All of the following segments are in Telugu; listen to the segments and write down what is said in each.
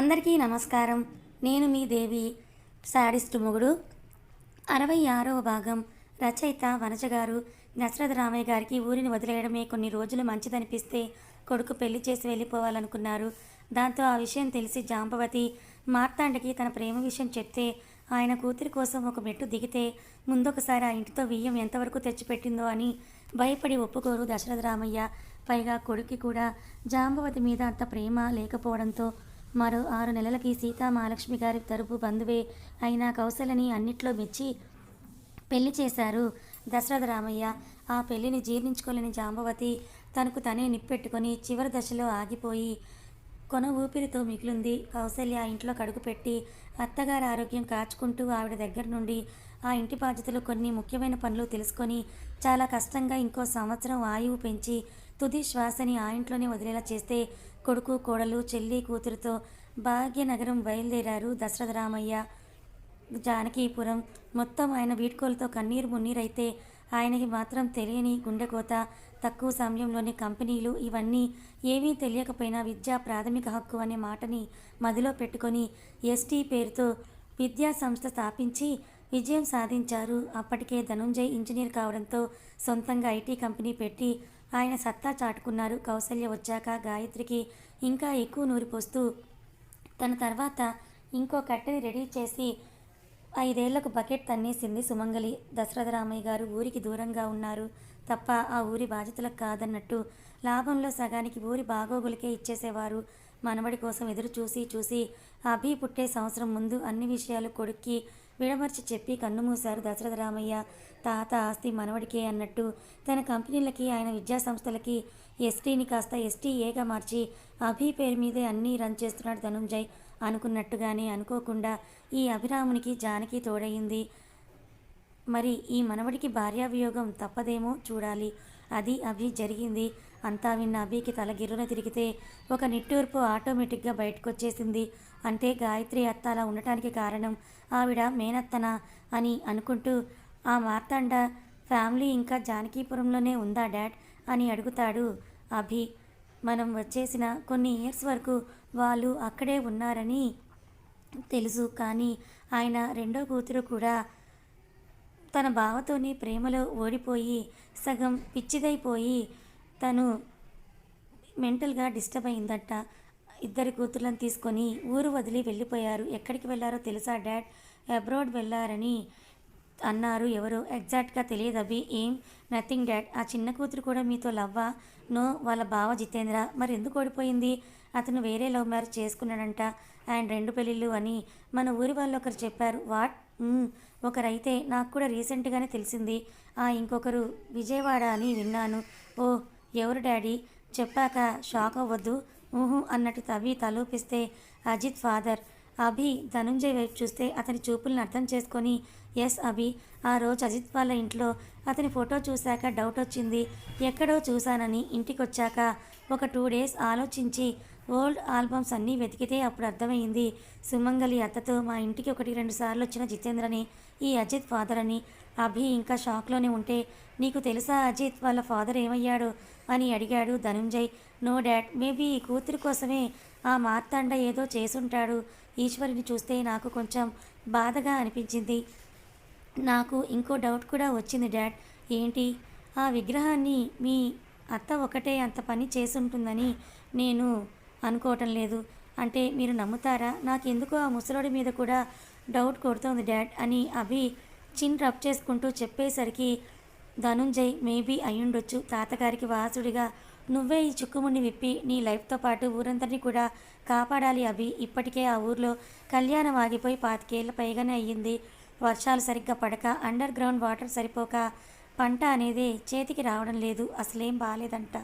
అందరికీ నమస్కారం. నేను మీ దేవి శాడిస్ట్ మొగుడు. అరవై ఆరవ భాగం. రచయిత వనజ గారు దశరథ రామయ్య గారికి ఊరిని వదిలేయడమే కొన్ని రోజులు మంచిదనిపిస్తే కొడుకు పెళ్ళి చేసి వెళ్ళిపోవాలనుకున్నారు. దాంతో ఆ విషయం తెలిసి జాంబవతి మార్తాండకి తన ప్రేమ విషయం చెప్తే ఆయన కూతురి కోసం ఒక మెట్టు దిగితే ముందొకసారి ఆ ఇంటితో బియ్యం ఎంతవరకు తెచ్చిపెట్టిందో అని భయపడి ఒప్పుకోరు దశరథ రామయ్య. పైగా కొడుక్కి కూడా జాంబవతి మీద అంత ప్రేమ లేకపోవడంతో మరో ఆరు నెలలకి సీతా మహాలక్ష్మి గారి తరపు బంధువే అయిన కౌశలని అన్నిట్లో మెచ్చి పెళ్ళి చేశారు దశరథ రామయ్య. ఆ పెళ్ళిని జీర్ణించుకోలేని జాంబవతి తనకు తనే నిప్పెట్టుకొని చివరి దశలో ఆగిపోయి కొన ఊపిరితో మిగిలింది. కౌసల్య ఇంట్లో కడుగుపెట్టి అత్తగారి ఆరోగ్యం కాచుకుంటూ ఆవిడ దగ్గర నుండి ఆ ఇంటి బాధ్యతలు కొన్ని ముఖ్యమైన పనులు తెలుసుకొని చాలా కష్టంగా ఇంకో సంవత్సరం ఆయువు పెంచి తుది శ్వాసని ఆ ఇంట్లోనే వదిలేలా చేస్తే కొడుకు కోడలు చెల్లి కూతురుతో భాగ్యనగరం బయలుదేరారు దశరథ రామయ్య. జానకీపురం మొత్తం ఆయన వీడ్కోలతో కన్నీరు మున్నీరైతే ఆయనకి మాత్రం తెలియని గుండెకోత తక్కువ సమయంలోని కంపెనీలు ఇవన్నీ ఏమీ తెలియకపోయినా విద్యా ప్రాథమిక హక్కు అనే మాటని మదిలో పెట్టుకొని ఎస్టీ పేరుతో విద్యా సంస్థ స్థాపించి విజయం సాధించారు. అప్పటికే ధనుంజయ్ ఇంజనీర్ కావడంతో సొంతంగా ఐటీ కంపెనీ పెట్టి ఆయన సత్తా చాటుకున్నారు. కౌసల్య వచ్చాక గాయత్రికి ఇంకా ఎక్కువ నూరిపోస్తూ తన తర్వాత ఇంకో కట్టెని రెడీ చేసి ఐదేళ్ళకు బకెట్ తన్నేసింది సుమంగలి. దశరథరామయ్య గారు ఊరికి దూరంగా ఉన్నారు. తప్ప ఆ ఊరి బాధ్యతలకు కాదన్నట్టు లాభంలో సగానికి ఊరి బాగోగులకే ఇచ్చేసేవారు. మనవడి కోసం ఎదురు చూసి చూసి అభి పుట్టే సంవత్సరం ముందు అన్ని విషయాలు కొడుక్కి విడమర్చి చెప్పి కన్నుమూశారు దశరథరామయ్య తాత ఆస్తి మనవడికే అన్నట్టు తన కంపెనీలకి ఆయన విద్యా సంస్థలకి ఎస్టీని కాస్త ఎస్టీఏగా మార్చి అభి పేరు మీదే అన్నీ రన్ చేస్తున్నాడు ధనుంజయ్ అనుకున్నట్టుగానే అనుకోకుండా ఈ అభిరామునికి జానకి తోడయింది. మరి ఈ మనవడికి భార్యావియోగం తప్పదేమో చూడాలి. అది అభి జరిగింది. అంతా విన్న అభికి తల గిర్రున తిరిగితే ఒక నిట్టూర్పు ఆటోమేటిక్గా బయటకొచ్చేసింది. అంటే గాయత్రి అత్త అలా ఉండటానికి కారణం ఆవిడ మేనత్తన అని అనుకుంటూ ఆ మార్తాండ ఫ్యామిలీ ఇంకా జానకీపురంలోనే ఉందా డాడ్ అని అడుగుతాడు అభి. మనం వచ్చేసిన కొన్ని ఇయర్స్ వరకు వాళ్ళు అక్కడే ఉన్నారని తెలుసు కానీ ఆయన రెండో కూతురు కూడా తన బావతోని ప్రేమలో ఓడిపోయి సగం పిచ్చిదైపోయి తను మెంటల్గా డిస్టర్బ్ అయిందట. ఇద్దరు కూతుర్లను తీసుకొని ఊరు వదిలి వెళ్ళిపోయారు. ఎక్కడికి వెళ్ళారో తెలుసా డాడ్? అబ్రాడ్ వెళ్ళారని అన్నారు ఎవరు. ఎగ్జాక్ట్గా తెలియదు అభి. ఏం? Nothing dad. ఆ చిన్న కూతురు కూడా మీతో లవ్వా? నో వాళ్ళ బావ జితేంద్ర. మరి ఎందుకు ఓడిపోయింది? అతను వేరే లవ్ మ్యారేజ్ చేసుకున్నాడంట. ఆయన రెండు పెళ్ళిళ్ళు అని మన ఊరి వాళ్ళు ఒకరు చెప్పారు. వాట్? ఒకరైతే నాకు కూడా రీసెంట్గానే తెలిసింది. ఆ ఇంకొకరు విజయవాడ అని విన్నాను. ఓ ఎవరు డాడీ? చెప్పాక షాక్ అవ్వద్దు. ఊహు అన్నట్టు తవ్వి తలూపిస్తే అజిత్ ఫాదర్. అభి ధనుంజయ్ వైపు చూస్తే అతని చూపులను అర్థం చేసుకొని ఎస్ అభి ఆ రోజు అజిత్ వాళ్ళ ఇంట్లో అతని ఫోటో చూశాక డౌట్ వచ్చింది. ఎక్కడో చూశానని ఇంటికి వచ్చాక ఒక టూ డేస్ ఆలోచించి ఓల్డ్ ఆల్బమ్స్ అన్నీ వెతికితే అప్పుడు అర్థమైంది. సుమంగలి అత్తతో మా ఇంటికి ఒకటి రెండు సార్లు వచ్చిన జితేంద్రని ఈ అజిత్ ఫాదర్ అని అభి ఇంకా షాక్లోనే ఉంటే నీకు తెలుసా అజిత్ వాళ్ళ ఫాదర్ ఏమయ్యాడు? అని అడిగాడు ధనుంజయ్. నో డాడ్ మేబీ ఈ కూతురు కోసమే ఆ మార్తాండ ఏదో చేసుంటాడు. ఈశ్వరిని చూస్తే నాకు కొంచెం బాధగా అనిపించింది. నాకు ఇంకో డౌట్ కూడా వచ్చింది డాడ్. ఏంటి? ఆ విగ్రహాన్ని మీ అత్త ఒకటే అంత పని చేసుంటుందని నేను అనుకోవటం లేదు. అంటే మీరు నమ్ముతారా? నాకు ఆ ముసలోడి మీద కూడా డౌట్ కొడుతోంది డాడ్ అని అభి చిన్ రబ్ చేసుకుంటూ చెప్పేసరికి ధనుంజయ్ మేబీ అయ్యుండొచ్చు. తాతగారికి వాసుడిగా నువ్వే ఈ చుక్కుముడిని విప్పి నీ లైఫ్తో పాటు ఊరందరినీ కూడా కాపాడాలి అవి ఇప్పటికే ఆ ఊర్లో కళ్యాణం ఆగిపోయి పాతికేళ్ళ పైగానే అయ్యింది. వర్షాలు సరిగ్గా పడక అండర్ గ్రౌండ్ వాటర్ సరిపోక పంట అనేది చేతికి రావడం లేదు. అసలేం బాగాలేదంట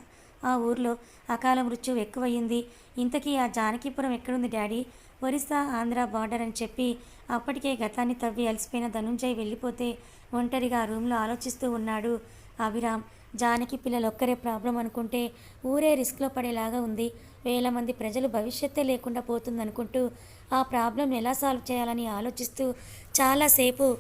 ఆ ఊర్లో అకాల మృత్యు ఎక్కువయ్యింది. ఇంతకీ ఆ జానకీపురం ఎక్కడుంది డాడీ? ఒరిస్సా ఆంధ్ర బార్డర్ అని చెప్పి అప్పటికే గతాన్ని తవ్వి అలసిపోయిన ధనుంజయ్ వెళ్ళిపోతే ఒంటరిగా ఆ రూమ్లో ఆలోచిస్తూ ఉన్నాడు అభిరామ్. జానకి పిల్లలు ఒక్కరే ప్రాబ్లం అనుకుంటే ఊరే రిస్క్లో పడేలాగా ఉంది. వేల మంది ప్రజలు భవిష్యత్తే లేకుండా పోతుందనుకుంటూ ఆ ప్రాబ్లం ఎలా సాల్వ్ చేయాలని ఆలోచిస్తూ చాలాసేపు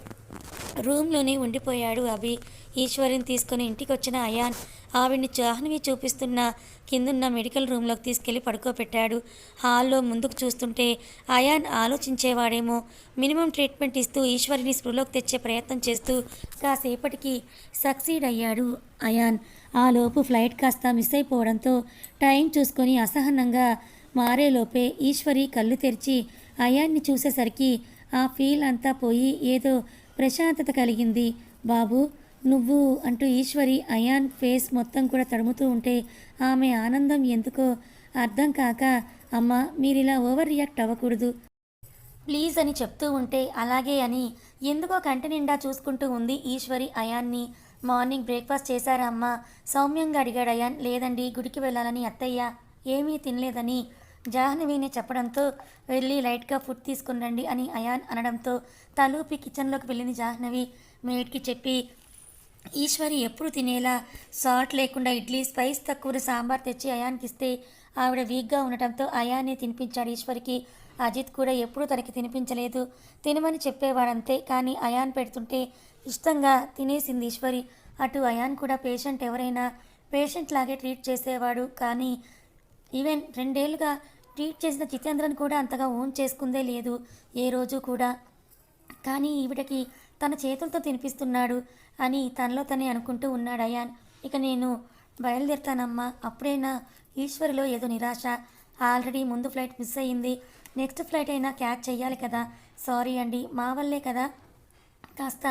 రూమ్లోనే ఉండిపోయాడు అభి. ఈశ్వరిని తీసుకుని ఇంటికి వచ్చిన అయాన్ ఆవిడ్ని జాహ్నవి చూపిస్తున్న కిందున్న మెడికల్ రూమ్లోకి తీసుకెళ్ళి పడుకోబెట్టాడు. హాల్లో ముందుకు చూస్తుంటే అయాన్ ఆలోచించేవాడేమో. మినిమం ట్రీట్మెంట్ ఇస్తూ ఈశ్వరిని స్పృహలోకి తెచ్చే ప్రయత్నం చేస్తూ కాసేపటికి సక్సీడ్ అయ్యాడు అయాన్. ఆ లోపు ఫ్లైట్ కాస్త మిస్ అయిపోవడంతో టైం చూసుకొని అసహనంగా మారేలోపే ఈశ్వరి కళ్ళు తెరిచి అయాన్ని చూసేసరికి ఆ ఫీల్ అంతా పోయి ఏదో ప్రశాంతత కలిగింది. బాబు నువ్వు అంటూ ఈశ్వరి అయాన్ ఫేస్ మొత్తం కూడా తడుముతూ ఉంటే ఆమె ఆనందం ఎందుకో అర్థం కాక అమ్మ మీరిలా ఓవర్ రియాక్ట్ అవ్వకూడదు. ప్లీజ్ అని చెప్తూ ఉంటే అలాగే అని ఎందుకో కంటి నిండా చూసుకుంటూ ఉంది ఈశ్వరి అయాన్ని. మార్నింగ్ బ్రేక్ఫాస్ట్ చేశారా అమ్మ? సౌమ్యంగా అడిగాడు అయాన్. లేదండి గుడికి వెళ్ళాలని అత్తయ్య ఏమీ తినలేదని జాహ్నవీని చెప్పడంతో వెళ్ళి లైట్గా ఫుడ్ తీసుకుని రండి అని అయాన్ అనడంతో తలూపి కిచెన్లోకి వెళ్ళింది జాహ్నవి. మేడ్కి చెప్పి ఈశ్వరి ఎప్పుడు తినేలా సాల్ట్ లేకుండా ఇడ్లీ స్పైస్ తక్కువ సాంబార్ తెచ్చి అయానికి ఇస్తే ఆవిడ వీక్గా ఉండటంతో అయాన్ని తినిపించాడు ఈశ్వరికి. అజిత్ కూడా ఎప్పుడూ తనకి తినిపించలేదు. తినమని చెప్పేవాడంతే కానీ అయాన్ పెడుతుంటే ఇష్టంగా తినేసింది ఈశ్వరి. అటు అయాన్ కూడా పేషెంట్ ఎవరైనా పేషెంట్ లాగే ట్రీట్ చేసేవాడు కానీ ఈవెన్ రెండేళ్ళుగా ట్రీట్ చేసిన జితేంద్రన్ కూడా అంతగా ఓన్ చేసుకుందే లేదు ఏ రోజు కూడా. కానీ ఈవిడకి తన చేతులతో తినిపిస్తున్నాడు. అని తనలో తనే అనుకుంటూ ఉన్నాడు అయాన్. ఇక నేను బయలుదేరుతానమ్మా. అప్పుడైనా ఈశ్వరిలో ఏదో నిరాశ. ఆల్రెడీ ముందు ఫ్లైట్ మిస్ అయ్యింది. నెక్స్ట్ ఫ్లైట్ అయినా క్యాచ్ చెయ్యాలి కదా. సారీ అండి మా వల్లే కదా. కాస్త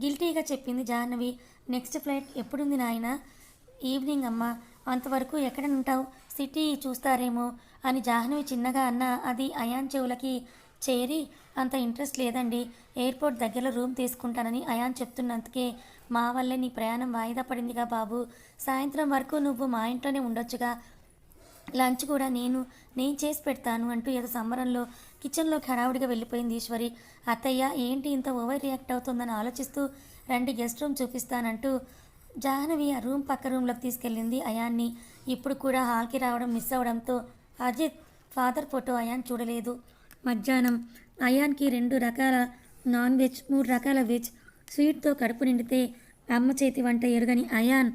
గిల్టీగా చెప్పింది జాహ్నవి. నెక్స్ట్ ఫ్లైట్ ఎప్పుడుంది నాయన? ఈవినింగ్ అమ్మా. అంతవరకు ఎక్కడ ఉంటావు సిటీ చూస్తారేమో అని జాహ్నవి చిన్నగా అన్న. అది అయాన్ చెవులకి చేరి అంత ఇంట్రెస్ట్ లేదండి. ఎయిర్పోర్ట్ దగ్గరలో రూమ్ తీసుకుంటానని అయాన్ చెప్తున్నందుకే మా వల్లే నీ ప్రయాణం వాయిదా పడిందిగా బాబు. సాయంత్రం వరకు నువ్వు మా ఇంట్లోనే ఉండొచ్చుగా. లంచ్ కూడా నేను నేను చేసి పెడతాను అంటూ ఏదో సంబరంలో కిచెన్లోకి హడావుడిగా వెళ్ళిపోయింది ఈశ్వరి. అత్తయ్య ఏంటి ఇంత ఓవర్ రియాక్ట్ అవుతుందని ఆలోచిస్తూ రండి గెస్ట్ రూమ్ చూపిస్తానంటూ జాహ్నవి ఆ రూమ్ పక్క రూమ్లోకి తీసుకెళ్ళింది అయాన్ని. ఇప్పుడు కూడా హాల్కి రావడం మిస్ అవడంతో అజిత్ ఫాదర్ ఫోటో అయాన్ చూడలేదు. మధ్యాహ్నం. అయాన్కి రెండు రకాల నాన్ వెజ్ మూడు రకాల వెజ్. స్వీట్తో కడుపు నిండితే అమ్మ చేతి వంట ఎరుగని అయాన్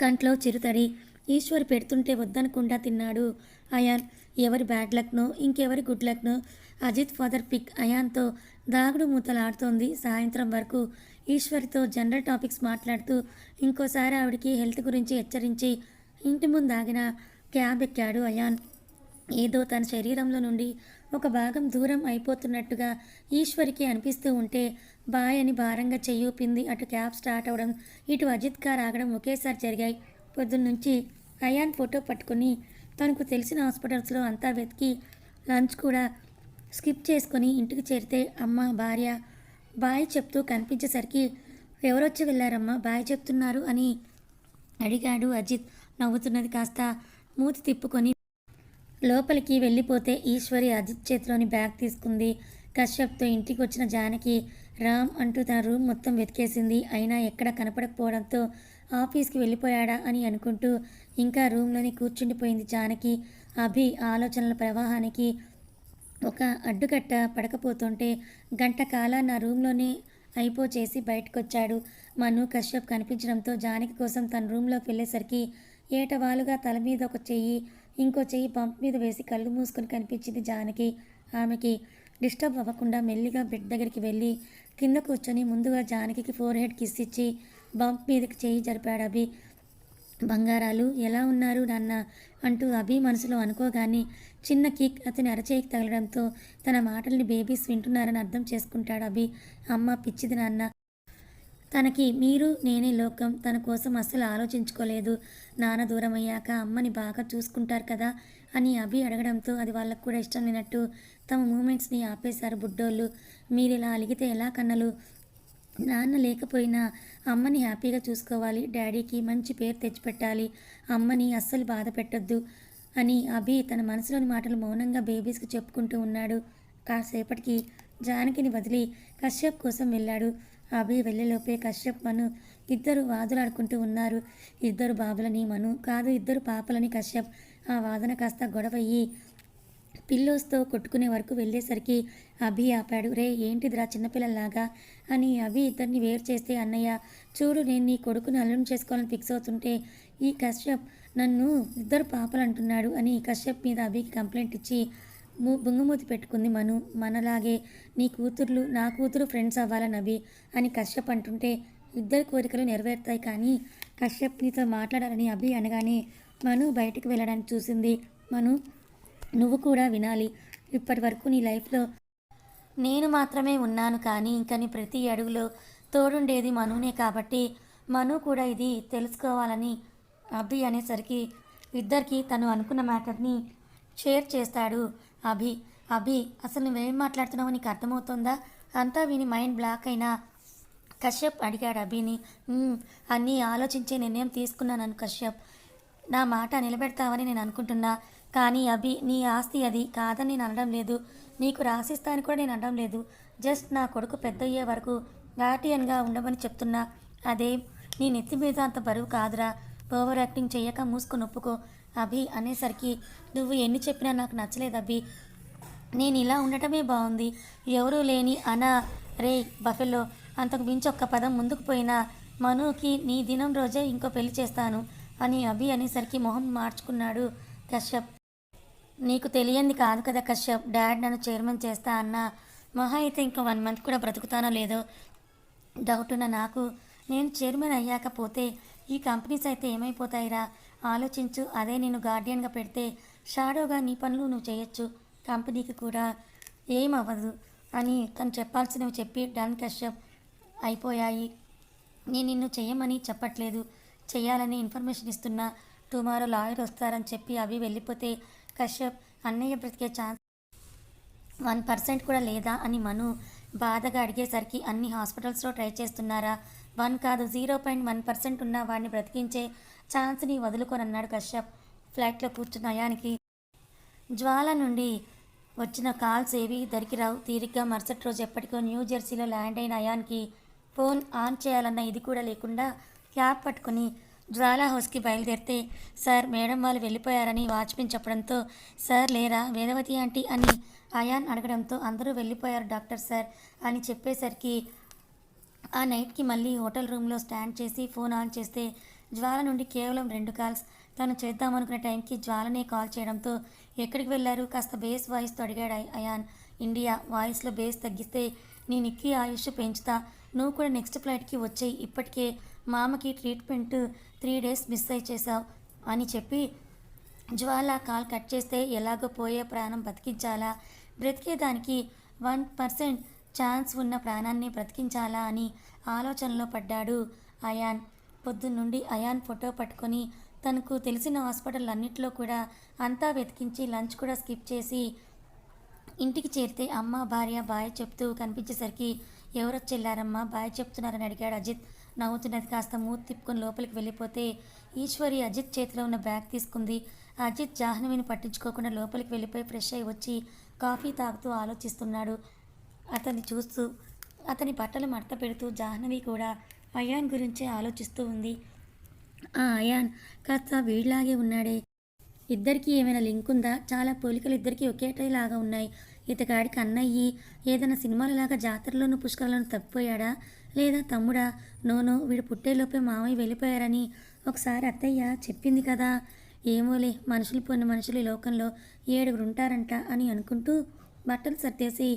కంట్లో చిరుతడి ఈశ్వర్ పెడుతుంటే వద్దనకుండా తిన్నాడు అయాన్. ఎవరి బ్యాడ్ లక్నో ఇంకెవరి గుడ్ లక్నో? అజిత్ ఫాదర్ పిక్ అయాన్తో దాగుడు మూతలాడుతోంది. సాయంత్రం వరకు ఈశ్వర్తో జనరల్ టాపిక్స్ మాట్లాడుతూ ఇంకోసారి ఆవిడికి హెల్త్ గురించి హెచ్చరించి ఇంటి ముందు ఆగిన క్యాబ్ ఎక్కాడు అయాన్. ఏదో తన శరీరంలో నుండి ఒక భాగం దూరం అయిపోతున్నట్టుగా ఈశ్వరికి అనిపిస్తూ ఉంటే బాయ్ అని భారంగా చెయ్యూపింది. అటు క్యాబ్ స్టార్ట్ అవడం ఇటు అజిత్ కార్ ఆగడం ఒకేసారి జరిగాయి. పొద్దున్నుంచి అయాన్ ఫోటో పట్టుకుని తనకు తెలిసిన హాస్పిటల్స్లో అంతా వెతికి లంచ్ కూడా స్కిప్ చేసుకొని ఇంటికి చేరితే అమ్మ భార్య బాయ్ చెప్తూ కనిపించేసరికి ఎవరొచ్చి వెళ్ళారమ్మా? బాయ్ చెప్తున్నారు అని అడిగాడు అజిత్. నవ్వుతున్నది కాస్త మూతి తిప్పుకొని లోపలికి వెళ్ళిపోతే ఈశ్వరి అజిత్ చేతిలోని బ్యాగ్ తీసుకుంది. కశ్యప్తో ఇంటికి వచ్చిన జానకి రామ్ అంటూ తన రూమ్ మొత్తం వెతికేసింది. అయినా ఎక్కడ కనపడకపోవడంతో ఆఫీస్కి వెళ్ళిపోయాడా అని అనుకుంటూ ఇంకా రూమ్లోనే కూర్చుండిపోయింది జానకి. అభి ఆలోచనల ప్రవాహానికి ఒక అడ్డుకట్ట పడకపోతుంటే గంట కాలా నా రూమ్లోనే అయిపో చేసి బయటకొచ్చాడు. మను కశ్యప్ కనిపించడంతో జానకి కోసం తన రూమ్లోకి వెళ్ళేసరికి ఏటవాలుగా తల మీద ఒక చెయ్యి ఇంకో చెయ్యి పంప్ మీద వేసి కళ్ళు మూసుకొని కనిపించింది జానకి. ఆమెకి డిస్టర్బ్ అవ్వకుండా మెల్లిగా బెడ్ దగ్గరికి వెళ్ళి కింద కూర్చొని ముందుగా జానకి ఫోర్ హెడ్ కిస్ ఇచ్చి బంప్ మీదకి చేయి జరిపాడు అభి. బంగారాలు ఎలా ఉన్నారు నాన్న? అంటూ అభి మనసులో అనుకోగానే చిన్న కిక్ అతని అరచేయికి తగలడంతో తన మాటల్ని బేబీస్ వింటున్నారని అర్థం చేసుకుంటాడు అభి. అమ్మ పిచ్చిది నాన్న. తనకి మీరు నేనే లోకం. తన కోసం అస్సలు ఆలోచించుకోలేదు. నాన్న దూరం అయ్యాక అమ్మని బాగా చూసుకుంటారు కదా అని అభి అడగడంతో అది వాళ్ళకు కూడా ఇష్టం లేనట్టు తమ మూమెంట్స్ని ఆపేశారు బుడ్డోళ్ళు. మీరు ఇలా అలిగితే ఎలా కన్నలు? నాన్న లేకపోయినా అమ్మని హ్యాపీగా చూసుకోవాలి. డాడీకి మంచి పేరు తెచ్చిపెట్టాలి. అమ్మని అస్సలు బాధ పెట్టొద్దు అని అభి తన మనసులోని మాటలు మౌనంగా బేబీస్కి చెప్పుకుంటూ ఉన్నాడు. కాసేపటికి జానకిని వదిలి కశ్యప్ కోసం వెళ్ళాడు. అభి వెళ్ళేలోపే కశ్యప్ మను ఇద్దరు వాదులాడుకుంటూ ఉన్నారు. ఇద్దరు బాబులని మను కాదు ఇద్దరు పాపలని కశ్యప్. ఆ వాదన కాస్త గొడవయ్యి పిల్లోస్తో కొట్టుకునే వరకు వెళ్ళేసరికి అభి ఆపాడు. రే ఏంటిదిరా చిన్నపిల్లలాగా అని అభి ఇద్దరిని వేరు చేస్తే అన్నయ్య చూడు నేను నీ కొడుకుని అల్లం చేసుకోవాలని ఫిక్స్ అవుతుంటే ఈ కశ్యప్ నన్ను ఇద్దరు పాపలు అంటున్నాడు అని కశ్యప్ మీద అభికి కంప్లైంట్ ఇచ్చి బుంగమూతి పెట్టుకుంది మను మనలాగే నీ కూతుర్లు నా కూతురు ఫ్రెండ్స్ అవ్వాలని అవి అని కశ్యప్ అంటుంటే ఇద్దరి కోరికలు నెరవేరుతాయి కానీ కశ్యప్ నీతో మాట్లాడాలని అభి అనగానే మను బయటికి వెళ్ళడానికి చూసింది. మను నువ్వు కూడా వినాలి. ఇప్పటి వరకు నీ లైఫ్లో నేను మాత్రమే ఉన్నాను కానీ ఇంకా నీ ప్రతి అడుగులో తోడుండేది మనునే కాబట్టి మను కూడా ఇది తెలుసుకోవాలని అబ్బి అనేసరికి ఇద్దరికి తను అనుకున్న మ్యాటర్ని షేర్ చేస్తాడు. అభి అభి అసలు నువ్వేం మాట్లాడుతున్నావు నీకు అర్థమవుతుందా? అంతా విని మైండ్ బ్లాక్ అయినా కశ్యప్ అడిగాడు అభిని. అన్నీ ఆలోచించే నిర్ణయం తీసుకున్నాను కశ్యప్. నా మాట నిలబెడతావని నేను అనుకుంటున్నా. కానీ అభి నీ ఆస్తి అది కాదని నేను అనడం లేదు. నీకు రాసిస్తాను కూడా నేను అనడం లేదు. జస్ట్ నా కొడుకు పెద్ద అయ్యే వరకు గార్డియన్గా ఉండమని చెప్తున్నా. అదే? నీ నెత్తి మీద అంత బరువు కాదురా. ఓవర్ యాక్టింగ్ చేయక మూసుకొని ఒప్పుకో అభి అనేసరికి నువ్వు ఎన్ని చెప్పినా నాకు నచ్చలేదు అభి. నేను ఇలా ఉండటమే బాగుంది ఎవరూ లేని అనా రే బఫెల్లో అంతకు మించి ఒక్క పదం ముందుకు పోయినా మనుకి నీ దినం రోజే ఇంకో పెళ్ళి చేస్తాను అని అభి అనేసరికి మొహం మార్చుకున్నాడు కశ్యప్. నీకు తెలియంది కాదు కదా కశ్యప్ డాడ్ నన్ను చైర్మన్ చేస్తా అన్నా. మహా అయితే ఇంకా వన్ మంత్ కూడా బ్రతుకుతానో లేదో? డౌట్ ఉన్న నాకు. నేను చైర్మన్ అయ్యాక పోతే ఈ కంపెనీస్ అయితే ఏమైపోతాయిరా? ఆలోచించు అదే నేను గార్డియన్గా పెడితే షాడోగా నీ పనులు నువ్వు చేయొచ్చు. కంపెనీకి కూడా ఏమవ్వదు అని తను చెప్పాల్సినవి చెప్పి డన్ కశ్యప్ అయిపోయాయి. నేను నిన్ను చేయమని చెప్పట్లేదు. చేయాలని ఇన్ఫర్మేషన్ ఇస్తున్నా. టుమారో లాయర్ వస్తారని చెప్పి అవి వెళ్ళిపోతే కశ్యప్ అన్నయ్య బ్రతికే ఛాన్స్ వన్ పర్సెంట్ కూడా లేదా? అని మను బాధగా అడిగేసరికి అన్ని హాస్పిటల్స్లో ట్రై చేస్తున్నారా? వన్ కాదు జీరో పాయింట్ వన్ పర్సెంట్ ఉన్న వాడిని బ్రతికించే ఛాన్స్ని వదులుకోనన్నాడు కశ్యప్. ఫ్లైట్లో కూర్చున్న అయానికి జ్వాల నుండి వచ్చిన కాల్స్ ఏవి? దరికిరావు తీరిగ్గా మరుసటి రోజు ఎప్పటికో న్యూ జెర్సీలో ల్యాండ్ అయిన అయాన్కి ఫోన్ ఆన్ చేయాలన్న ఇది కూడా లేకుండా క్యాబ్ పట్టుకుని జ్వాలా హౌస్కి బయలుదేరితే సార్ మేడం వాళ్ళు వెళ్ళిపోయారని వాచ్మెన్ చెప్పడంతో సార్ లేరా? వేదవతి ఆంటీ అని అయాన్ అడగడంతో అందరూ వెళ్ళిపోయారు డాక్టర్ సార్ అని చెప్పేసరికి ఆ నైట్కి మళ్ళీ హోటల్ రూమ్లో స్టాండ్ చేసి ఫోన్ ఆన్ చేస్తే జ్వాల నుండి కేవలం రెండు కాల్స్. తను చేద్దామనుకున్న టైంకి జ్వాలనే కాల్ చేయడంతో ఎక్కడికి వెళ్ళారు? కాస్త బేస్ వాయిస్తో అడిగాడు అయాన్. ఇండియా వాయిస్లో బేస్ తగ్గిస్తే నేను ఎక్కి ఆయుష్ పెంచుతా. నువ్వు కూడా నెక్స్ట్ ఫ్లైట్కి వచ్చేయి. ఇప్పటికే మామకి ట్రీట్మెంట్ త్రీ డేస్ మిస్ అయి చేసావు అని చెప్పి జ్వాల కాల్ కట్ చేస్తే ఎలాగో పోయే ప్రాణం బతికించాలా? బ్రతికేదానికి వన్ పర్సెంట్ ఛాన్స్ ఉన్న ప్రాణాన్ని బ్రతికించాలా అని ఆలోచనలో పడ్డాడు అయాన్. పొద్దున్నుండి అయాన్ ఫోటో పట్టుకొని తనకు తెలిసిన హాస్పిటల్ అన్నింటిలో కూడా అంతా వెతికించి లంచ్ కూడా స్కిప్ చేసి ఇంటికి చేరితే అమ్మ భార్య బాయ్ చెప్తూ కనిపించేసరికి ఎవరొచ్చి వెళ్ళారమ్మా బాయ్ చెప్తున్నారని అడిగాడు అజిత్. నవ్వుతున్నది కాస్త మూతి తిప్పుకొని లోపలికి వెళ్ళిపోతే ఈశ్వరి అజిత్ చేతిలో ఉన్న బ్యాగ్ తీసుకుంది. అజిత్ జాహ్నవిని పట్టించుకోకుండా లోపలికి వెళ్ళిపోయి ఫ్రెష్ అయి వచ్చి కాఫీ తాగుతూ ఆలోచిస్తున్నాడు. అతన్ని చూస్తూ అతని బట్టలు మడత పెడుతూ జాహ్నవి కూడా అయాన్ గురించే ఆలోచిస్తూ ఉంది. ఆ అయాన్ కాస్త వీడిలాగే ఉన్నాడే. ఇద్దరికీ ఏమైనా లింక్ ఉందా? చాలా పోలికలు ఇద్దరికి ఒకేటలాగా ఉన్నాయి. ఇతగాడికి అన్నయ్యి ఏదైనా సినిమాలలాగా జాతరలోనూ పుష్కరాలను తప్పిపోయాడా? లేదా తమ్ముడా? నోనో వీడు పుట్టేలోపే మామయ్య వెళ్ళిపోయారని ఒకసారి అత్తయ్య చెప్పింది కదా. ఏమోలే మనుషులు పోయిన మనుషులు ఈ లోకంలో ఏడుగురు ఉంటారంట అని అనుకుంటూ బట్టలు సర్దేసి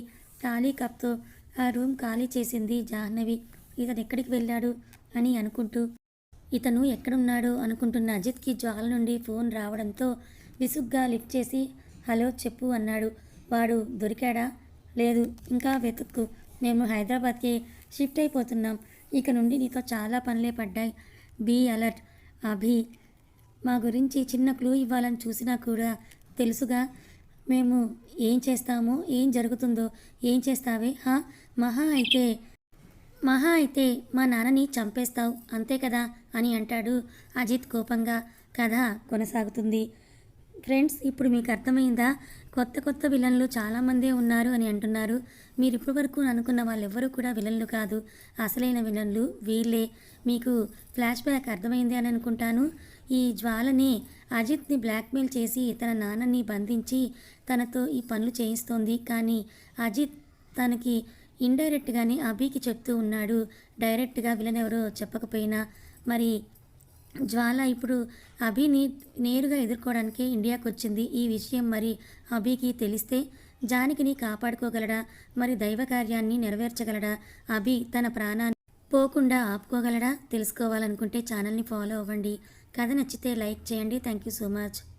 ఖాళీ కప్తో ఆ రూమ్ ఖాళీ చేసింది జాహ్నవి. ఇతను ఎక్కడికి వెళ్ళాడు? అని అనుకుంటూ. ఇతను ఎక్కడున్నాడో? అనుకుంటున్న అజిత్కి జ్వాల నుండి ఫోన్ రావడంతో విసుగ్గా లిఫ్ట్ చేసి హలో చెప్పు అన్నాడు. వాడు దొరికాడా? లేదు ఇంకా వెతుక్కు. మేము హైదరాబాద్కి షిఫ్ట్ అయిపోతున్నాం. ఇక నుండి నీతో చాలా పనులే పడ్డాయి. Be alert. అభి మా గురించి చిన్న క్లూ ఇవ్వాలని చూసినా కూడా తెలుసుగా. మేము ఏం చేస్తామో? ఏం జరుగుతుందో? ఏం చేస్తావే? హా? మహా అయితే మహా అయితే మా నాన్నని చంపేస్తావు అంతే కదా? అని అంటాడు. అజిత్ కోపంగా కథ కొనసాగుతుంది. ఫ్రెండ్స్ ఇప్పుడు మీకు అర్థమైందా? కొత్త కొత్త విలన్లు చాలామందే ఉన్నారు అని అంటున్నారు. మీరు ఇప్పటి వరకు అనుకున్న వాళ్ళెవ్వరూ కూడా విలన్లు కాదు. అసలైన విలన్లు వీళ్ళే. మీకు ఫ్లాష్ బ్యాక్ అర్థమైంది అని అనుకుంటాను. ఈ జ్వాలని అజిత్ని బ్లాక్మెయిల్ చేసి తన నాన్నని బంధించి తనతో ఈ పనులు చేయిస్తోంది. కానీ అజిత్ తనకి ఇండైరెక్ట్గానే అభికి చెప్తూ ఉన్నాడు. డైరెక్ట్గా విలన్ ఎవరో చెప్పకపోయినా. మరి జ్వాల ఇప్పుడు అభిని నేరుగా ఎదుర్కోవడానికి ఇండియాకి వచ్చింది ఈ విషయం మరి అభికి తెలిస్తే జానకిని కాపాడుకోగలడా? మరి దైవ కార్యాన్ని నెరవేర్చగలడా? అభి తన ప్రాణాన్ని పోకుండా ఆపుకోగలడా? తెలుసుకోవాలనుకుంటే ఛానల్ని ఫాలో అవ్వండి. కథ నచ్చితే లైక్ చేయండి. Thank you so much.